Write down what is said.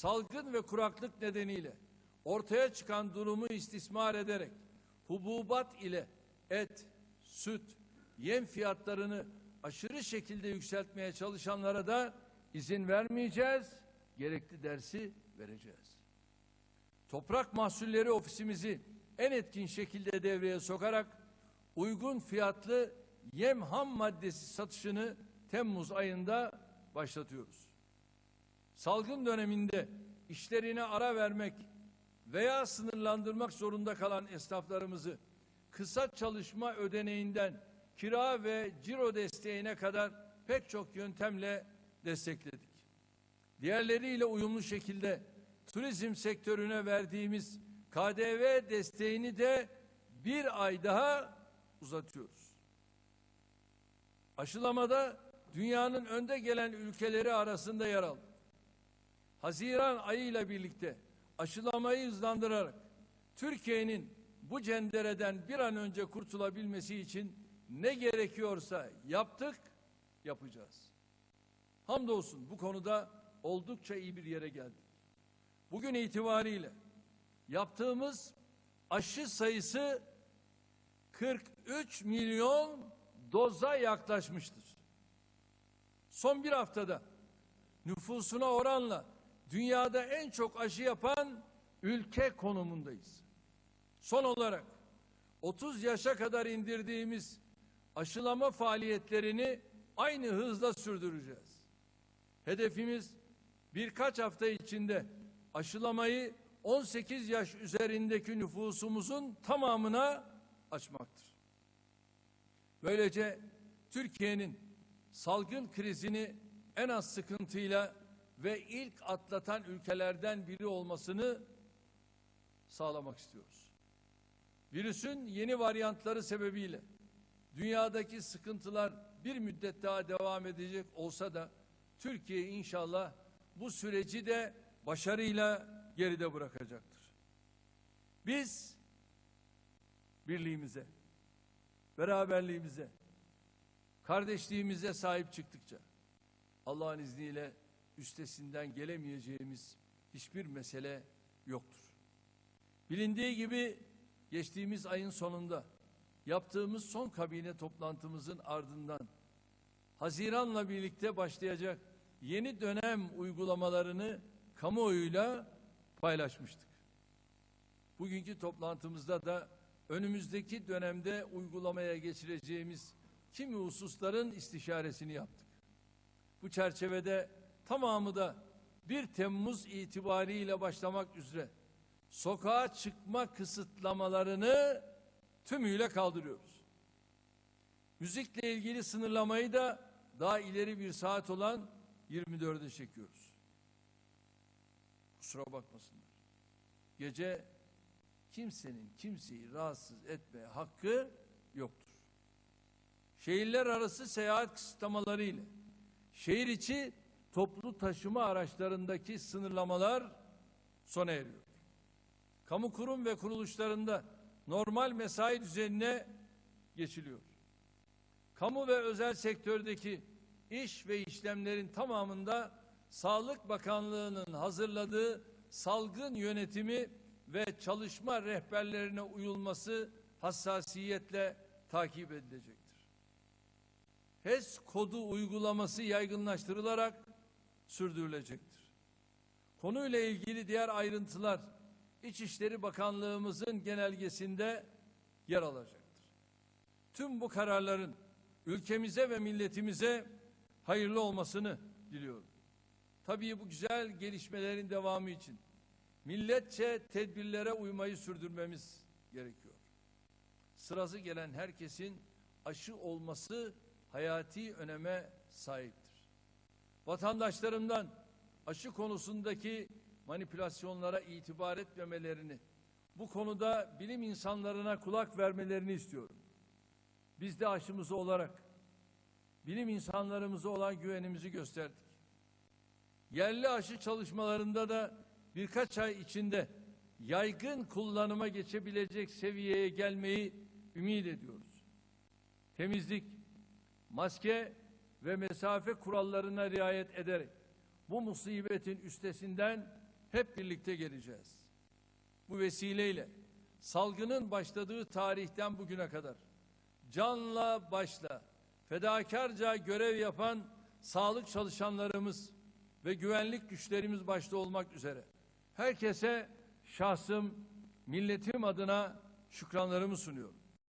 salgın ve kuraklık nedeniyle ortaya çıkan durumu istismar ederek hububat ile et, süt, yem fiyatlarını aşırı şekilde yükseltmeye çalışanlara da izin vermeyeceğiz, gerekli dersi vereceğiz. Toprak Mahsulleri Ofisimizi en etkin şekilde devreye sokarak uygun fiyatlı yem ham maddesi satışını Temmuz ayında başlatıyoruz. Salgın döneminde işlerine ara vermek veya sınırlandırmak zorunda kalan esnaflarımızı kısa çalışma ödeneğinden kira ve ciro desteğine kadar pek çok yöntemle destekledik. Diğerleriyle uyumlu şekilde turizm sektörüne verdiğimiz KDV desteğini de bir ay daha uzatıyoruz. Aşılamada dünyanın önde gelen ülkeleri arasında yer aldı. Haziran ayıyla birlikte aşılamayı hızlandırarak Türkiye'nin bu cendereden bir an önce kurtulabilmesi için ne gerekiyorsa yaptık, yapacağız. Hamdolsun bu konuda oldukça iyi bir yere geldik. Bugün itibariyle yaptığımız aşı sayısı 43 milyon doza yaklaşmıştır. Son bir haftada nüfusuna oranla dünyada en çok aşı yapan ülke konumundayız. Son olarak 30 yaşa kadar indirdiğimiz aşılama faaliyetlerini aynı hızla sürdüreceğiz. Hedefimiz birkaç hafta içinde aşılamayı 18 yaş üzerindeki nüfusumuzun tamamına açmaktır. Böylece Türkiye'nin salgın krizini en az sıkıntıyla ve ilk atlatan ülkelerden biri olmasını sağlamak istiyoruz. Virüsün yeni varyantları sebebiyle dünyadaki sıkıntılar bir müddet daha devam edecek olsa da Türkiye inşallah bu süreci de başarıyla geride bırakacaktır. Biz birliğimize, beraberliğimize, kardeşliğimize sahip çıktıkça Allah'ın izniyle üstesinden gelemeyeceğimiz hiçbir mesele yoktur. Bilindiği gibi geçtiğimiz ayın sonunda yaptığımız son kabine toplantımızın ardından Haziran'la birlikte başlayacak yeni dönem uygulamalarını kamuoyuyla paylaşmıştık. Bugünkü toplantımızda da önümüzdeki dönemde uygulamaya geçireceğimiz kimi hususların istişaresini yaptık. Bu çerçevede tamamı da 1 Temmuz itibariyle başlamak üzere sokağa çıkma kısıtlamalarını tümüyle kaldırıyoruz. Müzikle ilgili sınırlamayı da daha ileri bir saat olan 24'e çekiyoruz. Kusura bakmasınlar. Gece kimsenin kimseyi rahatsız etmeye hakkı yoktur. Şehirler arası seyahat kısıtlamaları ile şehir içi toplu taşıma araçlarındaki sınırlamalar sona eriyor. Kamu kurum ve kuruluşlarında normal mesai düzenine geçiliyor. Kamu ve özel sektördeki iş ve işlemlerin tamamında Sağlık Bakanlığı'nın hazırladığı salgın yönetimi ve çalışma rehberlerine uyulması hassasiyetle takip edilecektir. HES kodu uygulaması yaygınlaştırılarak sürdürülecektir. Konuyla ilgili diğer ayrıntılar İçişleri Bakanlığımızın genelgesinde yer alacaktır. Tüm bu kararların ülkemize ve milletimize hayırlı olmasını diliyorum. Tabii bu güzel gelişmelerin devamı için milletçe tedbirlere uymayı sürdürmemiz gerekiyor. Sırası gelen herkesin aşı olması hayati öneme sahiptir. Vatandaşlarımdan aşı konusundaki manipülasyonlara itibar etmemelerini, bu konuda bilim insanlarına kulak vermelerini istiyorum. Biz de aşımızı olarak bilim insanlarımıza olan güvenimizi gösterdik. Yerli aşı çalışmalarında da birkaç ay içinde yaygın kullanıma geçebilecek seviyeye gelmeyi ümit ediyoruz. Temizlik, maske ve mesafe kurallarına riayet ederek bu musibetin üstesinden hep birlikte geleceğiz. Bu vesileyle salgının başladığı tarihten bugüne kadar canla başla fedakarca görev yapan sağlık çalışanlarımız ve güvenlik güçlerimiz başta olmak üzere herkese şahsım, milletim adına şükranlarımı sunuyorum.